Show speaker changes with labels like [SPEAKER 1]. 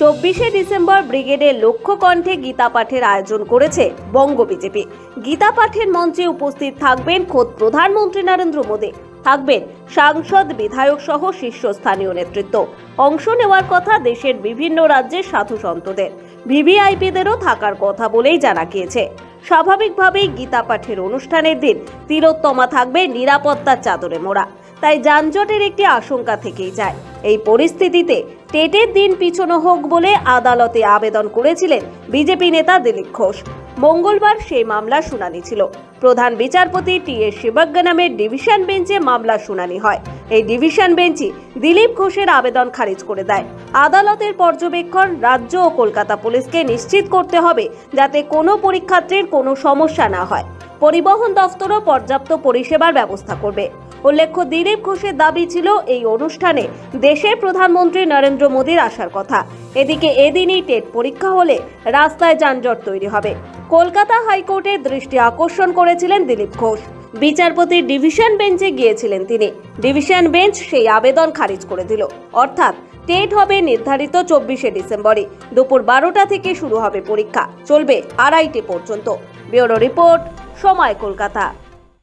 [SPEAKER 1] চব্বিশে ডিসেম্বর ব্রিগেডের লক্ষ্য কণ্ঠে গীতা পাঠের আয়োজন করেছে বঙ্গ বিজেপি। গীতা পাঠের মঞ্চে উপস্থিত থাকবেন খোদ প্রধানমন্ত্রী নরেন্দ্র মোদী। থাকবেন সাংসদ, বিধায়ক সহ শীর্ষস্থানীয় নেতৃত্ব। অংশ নেওয়ার কথা দেশের বিভিন্ন রাজ্যের সাধু সন্তদের। ভিভিআইপিদেরও থাকার কথা বলেই জানা গিয়েছে স্বাভাবিকভাবেই গীতা পাঠের অনুষ্ঠানের দিন তিলোত্তমা থাকবে নিরাপত্তার চাদরে মোড়া। তাই যানজটের একটি আশঙ্কা থেকেই যায়। এই পরিস্থিতিতে টেটের দিন পিছনো হোক বলে আদালতে আবেদন করেছিলেন বিজেপি নেতা দিলীপ ঘোষ। মঙ্গলবার সেই মামলা শুনানি ছিল। প্রধান বিচারপতি টি এস শিবজ্ঞ নামের ডিভিশন বেঞ্চে মামলা শুনানি হয়। এই ডিভিশন বেঞ্চই দিলীপ ঘোষের আবেদন খারিজ করে দেয়। আদালতের পর্যবেক্ষণ রাজ্য ও কলকাতা পুলিশকে নিশ্চিত করতে হবে যাতে কোনো পরীক্ষার্থীর কোনো সমস্যা না হয়। পরিবহন দফতরও পর্যাপ্ত পরিষেবার ব্যবস্থা করবে। উল্লেখ্য, দিলীপ ঘোষের দাবি ছিল এই অনুষ্ঠানে দেশের প্রধানমন্ত্রী নরেন্দ্র মোদীর আসার কথা। এদিকে এদিনই টেট পরীক্ষা হলে রাস্তায় যানজট তৈরি হবে। কলকাতা হাইকোর্টের দৃষ্টি আকর্ষণ করেছিলেন দিলীপ ঘোষ। বিচারপতির ডিভিশন বেঞ্চে গিয়েছিলেন তিনি। ডিভিশন বেঞ্চ সেই আবেদন খারিজ করে দিল। অর্থাৎ টেট হবে নির্ধারিত চব্বিশে ডিসেম্বরে। দুপুর বারোটা থেকে শুরু হবে পরীক্ষা। চলবে আড়াইটে পর্যন্ত। ব্যুরো রিপোর্ট, সময় কলকাতা।